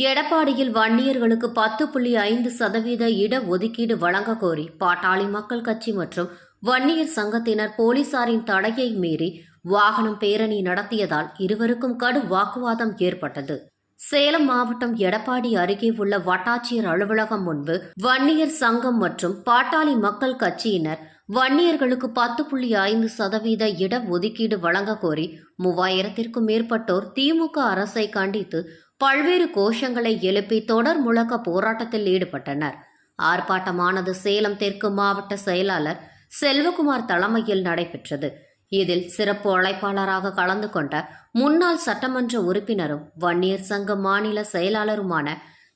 எடப்பாடியில் வன்னியர்களுக்கு பத்து புள்ளி ஐந்து சதவீத இட ஒதுக்கீடு வழங்க கோரி பாட்டாளி மக்கள் கட்சி மற்றும் வன்னியர் சங்கத்தினர் போலீசாரின் தடையை மீறி வாகனம் பேரணி நடத்தியதால் இருவருக்கும் கடும் வாக்குவாதம் ஏற்பட்டது. சேலம் மாவட்டம் எடப்பாடி அருகே உள்ள வட்டாட்சியர் அலுவலகம் முன்பு வன்னியர் சங்கம் மற்றும் பாட்டாளி மக்கள் கட்சியினர் வன்னியர்களுக்கு பத்து புள்ளி ஐந்து சதவீத இட ஒதுக்கீடு வழங்க கோரி மூவாயிரத்திற்கும் மேற்பட்டோர் திமுக அரசை கண்டித்து பல்வேறு கோஷங்களை எழுப்பி தொடர் முழக்க போராட்டத்தில் ஈடுபட்டனர். ஆர்ப்பாட்டமானது சேலம் தெற்கு மாவட்ட செயலாளர் செல்வகுமார் தலைமையில் நடைபெற்றது. இதில் சிறப்பு அழைப்பாளராக கலந்து கொண்ட முன்னாள் சட்டமன்ற உறுப்பினரும் வன்னியர் சங்க மாநில செயலாளருமான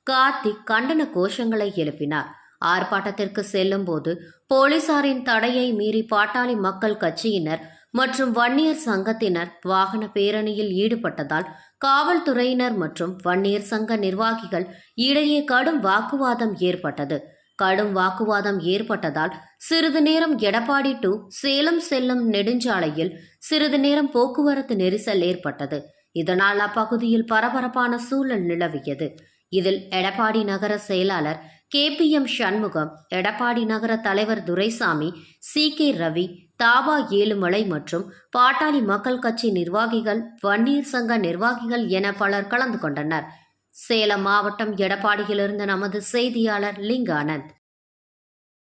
கார்த்திக் கண்டன கோஷங்களை எழுப்பினார். ஆர்ப்பாட்டத்திற்கு செல்லும்போது போலீசாரின் தடையை மீறி பாட்டாளி மக்கள் கட்சியினர் மற்றும் வன்னியர் சங்கத்தினர் வாகன பேரணியில் ஈடுபட்டதால் காவல்துறையினர் மற்றும் வன்னியர் சங்க நிர்வாகிகள் இடையே கடும் வாக்குவாதம் ஏற்பட்டது. கடும் வாக்குவாதம் ஏற்பட்டதால் சிறிது நேரம் எடப்பாடி டு சேலம் செல்லும் நெடுஞ்சாலையில் சிறிது நேரம் போக்குவரத்து நெரிசல் ஏற்பட்டது. இதனால் அப்பகுதியில் பரபரப்பான சூழல் நிலவியது. இதில் எடப்பாடி நகர செயலாளர் K P M Shanmugam Edappadi நகர தலைவர் துரைசாமி சி கே ரவி தாபா ஏழுமலை மற்றும் பாட்டாளி மக்கள் கட்சி நிர்வாகிகள் வன்னியர் சங்க நிர்வாகிகள் என பலர் கலந்து கொண்டனர். சேலம் மாவட்டம் எடப்பாடியிலிருந்து நமது செய்தியாளர் லிங்கானந்த்.